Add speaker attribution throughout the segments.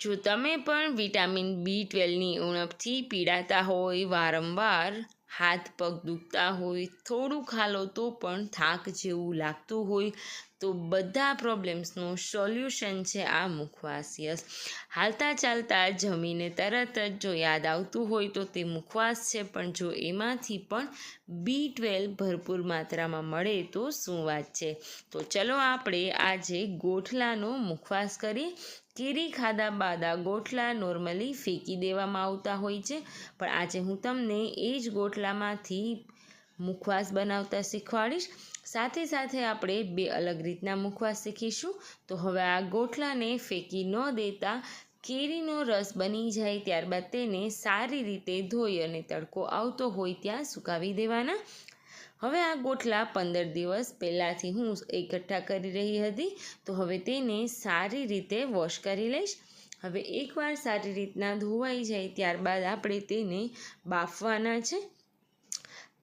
Speaker 1: જો તમે પણ વિટામિન બી ટ્વેલ્વની ઉણપથી પીડાતા હોય, વારંવાર હાથ પગ દુખતા હોય, થોડું ખાલો તો પણ થાક જેવું લાગતું હોય, તો બધા પ્રોબ્લેમ્સનું સોલ્યુશન છે આ મુખવાસિયસ. હાલતા ચાલતા જમીને તરત જ જો યાદ આવતું હોય તો તે મુખવાસ છે, પણ જો એમાંથી પણ બી ટ્વેલ્વ ભરપૂર માત્રામાં મળે તો શું વાત છે? તો ચલો આપણે આજે ગોઠલાનો મુખવાસ કરીએ કેરી ખાધા બાદ આ ગોઠલા નોર્મલી ફેંકી દેવામાં આવતા હોય છે. પણ આજે હું તમને એ જ ગોઠલામાંથી મુખવાસ બનાવતા શીખવાડીશ. સાથે સાથે આપણે બે અલગ રીતના મુખવાસ શીખીશું. તો હવે આ ગોઠલાને ફેંકી ન દેતા કેરીનો રસ બની જાય ત્યારબાદ તેને સારી રીતે ધોઈ અને તડકો આવતો હોય ત્યાં સુકાવી દેવાના. હવે આ ગોઠલા પંદર દિવસ પહેલાંથી હું એકઠા કરી રહી હતી, તો હવે તેને સારી રીતે વોશ કરી લઈશ. હવે એકવાર સારી રીતના ધોવાઈ જાય ત્યારબાદ આપણે તેને બાફવાના છે.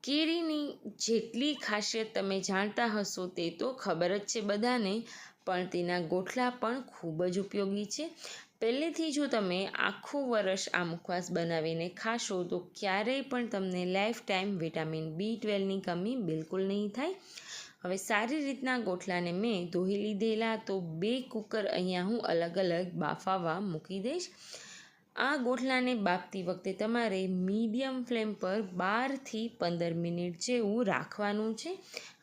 Speaker 1: કેરીની જેટલી ખાસિયત તમે જાણતા હશો તે તો ખબર જ છે બધાને, પણ તેના ગોઠલા પણ ખૂબ જ ઉપયોગી છે. પહેલેથી જો તમે આખું વર્ષ આ મુખવાસ બનાવીને ખાશો, તો ક્યારેય પણ તમને લાઈફ ટાઈમ વિટામિન બી ટ્વેલ્વની કમી બિલકુલ નહીં થાય. હવે સારી રીતના ગોઠલાને મેં ધોઈ લીધેલા, તો બે કુકર અહીંયા હું અલગ અલગ બાફાવા મૂકી દઈશ. આ ગોઠલાને બાફતી વખતે તમારે મીડિયમ ફ્લેમ પર બારથી પંદર મિનિટ જેવું રાખવાનું છે.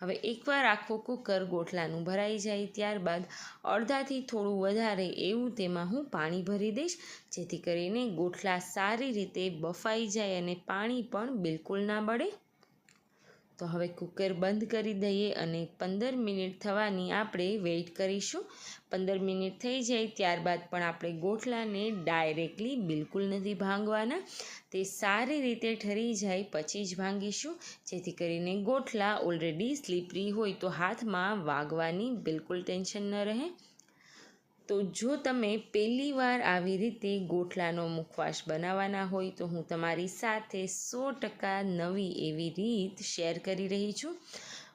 Speaker 1: હવે એકવાર આખો કુકર ગોઠલાનું ભરાઈ જાય ત્યારબાદ અડધાથી થોડું વધારે એવું તેમાં હું પાણી ભરી દઈશ. જેથી કરીને ગોઠલા સારી રીતે બફાઈ જાય અને પાણી પણ બિલકુલ ના બળે. તો હવે કુકર બંધ કરી દઈએ અને પંદર મિનિટ થવાની આપણે વેઇટ કરીશું. પંદર મિનિટ થઈ જાય ત્યારબાદ પણ આપણે ગોઠલાને ડાયરેક્ટલી બિલકુલ નથી ભાંગવાના. તે સારી રીતે ઠરી જાય પછી જ ભાંગીશું. જેથી કરીને ગોઠલા ઓલરેડી સ્લીપરી હોય તો હાથમાં વાગવાની બિલકુલ ટેન્શન ન રહે. તો જો તમે પહેલી વાર આવી રીતે ગોઠલાનો મુખવાસ બનાવવાના હોય તો હું તમારી સાથે સો ટકા નવી એવી રીત શેર કરી રહી છું.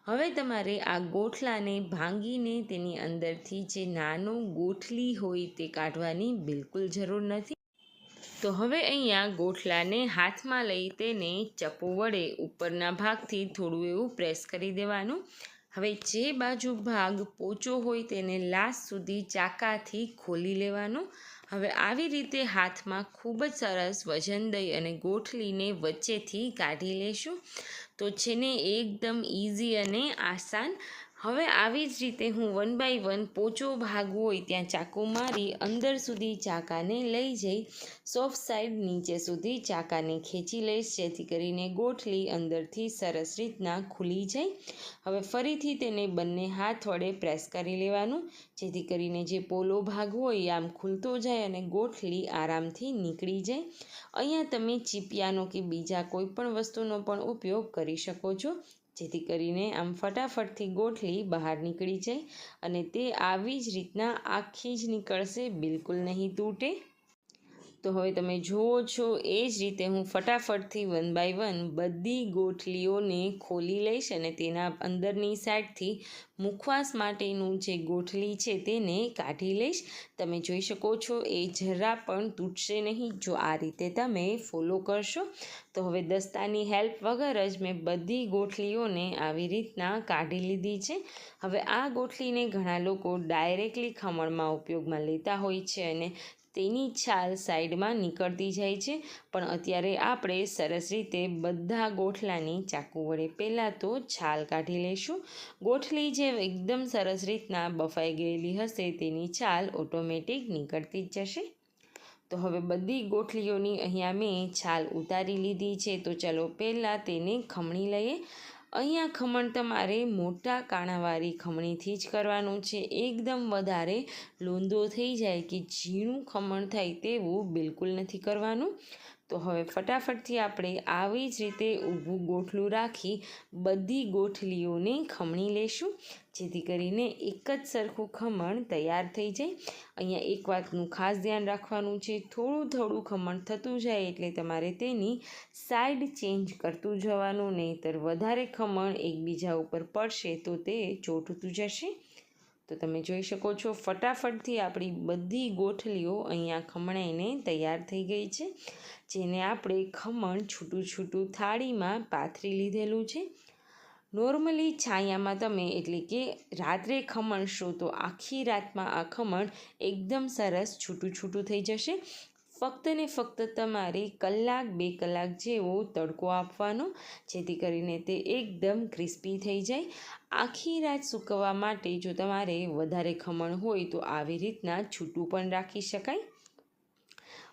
Speaker 1: હવે તમારે આ ગોઠલાને ભાંગીને તેની અંદરથી જે નાનું ગોઠલી હોય તે કાઢવાની બિલકુલ જરૂર નથી. તો હવે અહીંયા ગોઠલાને હાથમાં લઈ તેને ચપ્પુ વડે ઉપરના ભાગથી થોડું એવું પ્રેસ કરી દેવાનું. હવે જે બાજુ ભાગ પોચો હોય તેને લાસ્ટ સુધી ચાકાથી ખોલી લેવાનું. હવે આવી રીતે હાથમાં ખૂબ જ સરસ વજન દઈ અને ગોઠલીને વચ્ચેથી કાઢી લેશું. તો છે ને એકદમ ઇઝી અને આસાન. હવે આવી જ રીતે હું વન બાય વન પોચો ભાગ હોય ત્યાં ચાકુ મારી અંદર સુધી ચાકાને લઈ જઈ સોફ્ટ સાઈડ નીચે સુધી ચાકાને ખેંચી લઈશ, જેથી કરીને ગોઠલી અંદરથી સરસ રીતના ખુલી જાય. હવે ફરીથી તેને બંને હાથ વડે પ્રેસ કરી લેવાનું, જેથી કરીને જે પોલો ભાગ હોય આમ ખુલતો જાય અને ગોઠલી આરામથી નીકળી જાય. અહીંયા તમે ચીપિયાનો કે બીજા કોઈ પણ વસ્તુનો પણ ઉપયોગ કરી શકો છો. જેથી કરીને આમ ફટાફટથી ગોઠલી બહાર નીકળી જાય અને તે આવી જ રીતના આખી જ નીકળશે, બિલકુલ નહીં તૂટે. તો હવે તમે જુઓ છો, એ જ રીતે હું ફટાફટથી વન બાય વન બધી ગોઠલીઓને ખોલી લઈશ અને તેના અંદરની સાઈડથી મુખવાસ માટેનું જે ગોઠલી છે તેને કાઢી લઈશ. તમે જોઈ શકો છો, એ જરા પણ તૂટશે નહીં. જો આ રીતે તમે ફોલો કરશો, તો હવે દસ્તાની હેલ્પ વગર જ મેં બધી ગોઠલીઓને આવી રીતના કાઢી લીધી છે. હવે આ ગોઠલીને ઘણા લોકો ડાયરેક્ટલી ખમણમાં ઉપયોગમાં લેતા હોય છે અને તેની છાલ સાઈડમાં નીકળતી જાય છે. પણ અત્યારે આપણે સરસ રીતે બધા ગોઠલાની ચાકુ વડે પહેલાં તો છાલ કાઢી લઈશું. ગોઠલી જે એકદમ સરસ રીતના બફાઈ ગયેલી હશે તેની છાલ ઓટોમેટિક નીકળતી જ જશે. તો હવે બધી ગોઠલીઓની અહીંયા મેં છાલ ઉતારી લીધી છે. તો ચલો પહેલાં તેને ખમણી લઈએ. અહીંયા ખમણ તમારે મોટા કાણાવાળી ખમણીથી જ કરવાનું છે. એકદમ વધારે લોંદો થઈ જાય કે ઝીણું ખમણ થાય તેવું બિલકુલ નથી કરવાનું. તો હવે ફટાફટથી આપણે આવી જ રીતે ઊભું ગોઠલું રાખી બધી ગોઠલીઓને ખમણી લેશું. જેથી કરીને એક જ સરખું ખમણ તૈયાર થઈ જાય. અહીંયા એક વાતનું ખાસ ધ્યાન રાખવાનું છે. થોડું થોડું ખમણ થતું જાય એટલે તમારે તેની સાઈડ ચેન્જ કરતું જવાનું. નહીંતર વધારે ખમણ એકબીજા ઉપર પડશે તો તે ચોટતું જશે. તો તમે જોઈ શકો છો, ફટાફટથી આપણી બધી ગોઠલીઓ અહીંયા ખમણાઈને તૈયાર થઈ ગઈ છે, જેને આપણે ખમણ છૂટું છૂટું થાળીમાં પાથરી લીધેલું છે. નોર્મલી છાયામાં તમે, એટલે કે રાત્રે ખમણશો તો આખી રાતમાં આ ખમણ એકદમ સરસ છૂટું છૂટું થઈ જશે. ફક્ત ને ફક્ત તમારે કલાક બે કલાક જેવો તડકો આપવાનો, જેથી કરીને તે એકદમ ક્રિસ્પી થઈ જાય. આખી રાત સૂકવવા માટે જો તમારે વધારે ખમણ હોય તો આવી રીતના છૂટું પણ રાખી શકાય.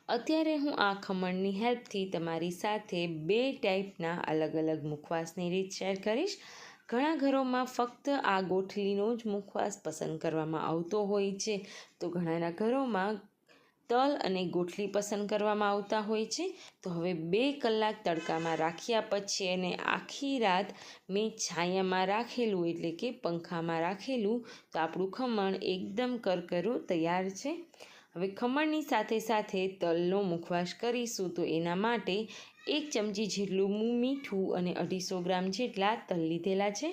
Speaker 1: અત્યારે હું આ ખમણની હેલ્પથી તમારી સાથે બે ટાઈપના અલગ અલગ મુખવાસની રીત શેર કરીશ. ઘણા ઘરોમાં ફક્ત આ ગોઠલીનો જ મુખવાસ પસંદ કરવામાં આવતો હોય છે. તો ઘણાના ઘરોમાં તલ અને ગોઠલી પસંદ કરવામાં આવતા હોય છે. તો હવે બે કલાક તડકામાં રાખ્યા પછી અને આખી રાત મેં છાયામાં રાખેલું, એટલે કે પંખામાં રાખેલું. તો આપણું ખમણ એકદમ કરકરું તૈયાર છે. હવે ખમણની સાથે સાથે તલનો મુખવાસ કરીશું તો એના માટે એક ચમચી જેટલું મીઠું અને અઢીસો ગ્રામ જેટલા તલ લીધેલા છે.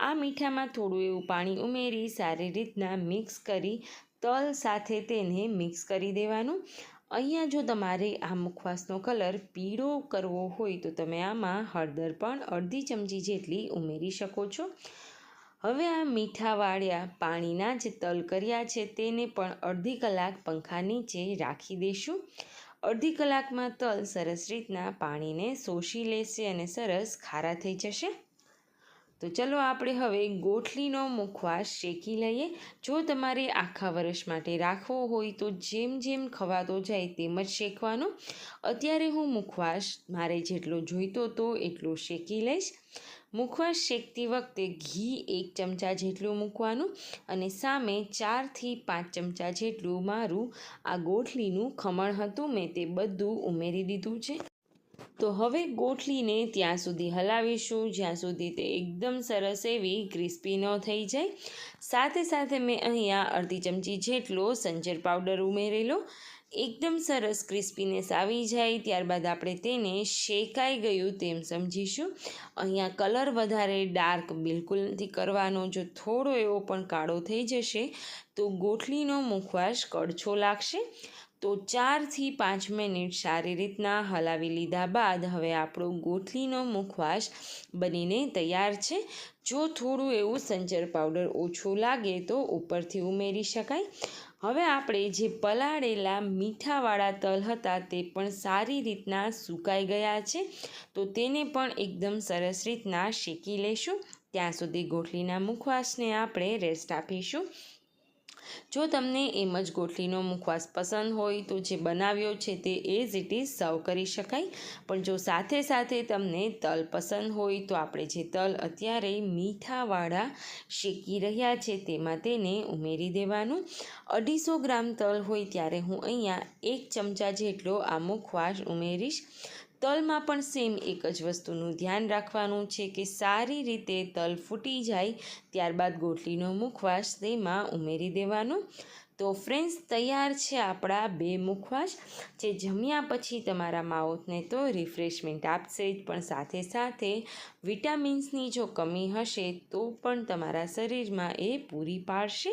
Speaker 1: આ મીઠામાં થોડું એવું પાણી ઉમેરી સારી રીતના મિક્સ કરી તલ સાથે તેને મિક્સ કરી દેવાનું. અહીંયા જો તમારે આ મુખવાસનો કલર પીળો કરવો હોય તો તમે આમાં હળદર પણ અડધી ચમચી જેટલી ઉમેરી શકો છો. હવે આ મીઠાવાળ્યા પાણીના જે તલ કર્યા છે તેને પણ અડધી કલાક પંખા નીચે રાખી દઈશું અડધી કલાકમાં તલ સરસ રીતના પાણીને શોષી લેશે અને સરસ ખારા થઈ જશે. તો ચલો આપણે હવે ગોઠલીનો મુખવાસ શેકી લઈએ. જો તમારે આખા વર્ષ માટે રાખવો હોય તો જેમ જેમ ખવાતો જાય તેમ જ શેકવાનો. અત્યારે હું મુખવાસ મારે જેટલો જોઈતો તો એટલો શેકી લઈશ. મુખવાસ શેકતી વખતે ઘી એક ચમચા જેટલું મૂકવાનું અને સામે ચારથી પાંચ ચમચા જેટલું મારું આ ગોઠલીનું ખમણ હતું. મેં તે બધું ઉમેરી દીધું છે. તો હવે ગોઠલીને ત્યાં સુધી હલાવીશું, જ્યાં સુધી તે એકદમ સરસ એવી ક્રિસ્પી ન થઈ જાય. સાથે સાથે મેં અહીંયા અડધી ચમચી જેટલો સંજર પાવડર ઉમેરેલો. એકદમ સરસ ક્રિસ્પીનેસ આવી જાય, ત્યારબાદ આપણે તેને શેકાઈ ગયું તેમ સમજીશું. અહીંયા કલર વધારે ડાર્ક બિલકુલ નથી કરવાનો, જો થોડો એવો પણ કાળો થઈ જશે, તો ગોઠલીનો મુખવાસ કડછો લાગશે. તો ચારથી પાંચ મિનિટ સારી રીતના હલાવી લીધા બાદ હવે આપણો ગોઠલીનો મુખવાસ બનીને તૈયાર છે. જો થોડું એવું સંચર પાવડર ઓછું લાગે તો ઉપરથી ઉમેરી શકાય. હવે આપણે જે પલાળેલા મીઠાવાળા તલ હતા તે પણ સારી રીતના સુકાઈ ગયા છે. તો તેને પણ એકદમ સરસ રીતના શેકી લેશું. ત્યાં સુધી ગોઠલીના મુખવાસને આપણે રેસ્ટ આપીશું. જો તમને એમ જ ગોઠલીનો મુખવાસ પસંદ હોય તો જે બનાવ્યો છે તે એઝ ઇટ ઇઝ સર્વ કરી શકાય. પણ જો સાથે સાથે તમને તલ પસંદ હોય તો આપણે જે તલ અત્યારે મીઠાવાળા શેકી રહ્યા છે તેમાં તેને ઉમેરી દેવાનું. અઢીસો ગ્રામ તલ હોય ત્યારે હું અહીંયા એક ચમચા જેટલો આ મુખવાસ ઉમેરીશ. તલમાં પણ સેમ એક જ વસ્તુનું ધ્યાન રાખવાનું છે કે સારી રીતે તલ ફૂટી જાય, ત્યારબાદ ગોટલીનો મુખવાસ તેમાં ઉમેરી દેવાનો. તો ફ્રેન્ડ્સ તૈયાર છે આપણા બે મુખવાસ, જે જમ્યા પછી તમારા માઉથને તો રિફ્રેશમેન્ટ આપશે જ, પણ સાથે સાથે વિટામિન્સની જો કમી હશે, તો પણ તમારા શરીરમાં એ પૂરી પાડશે.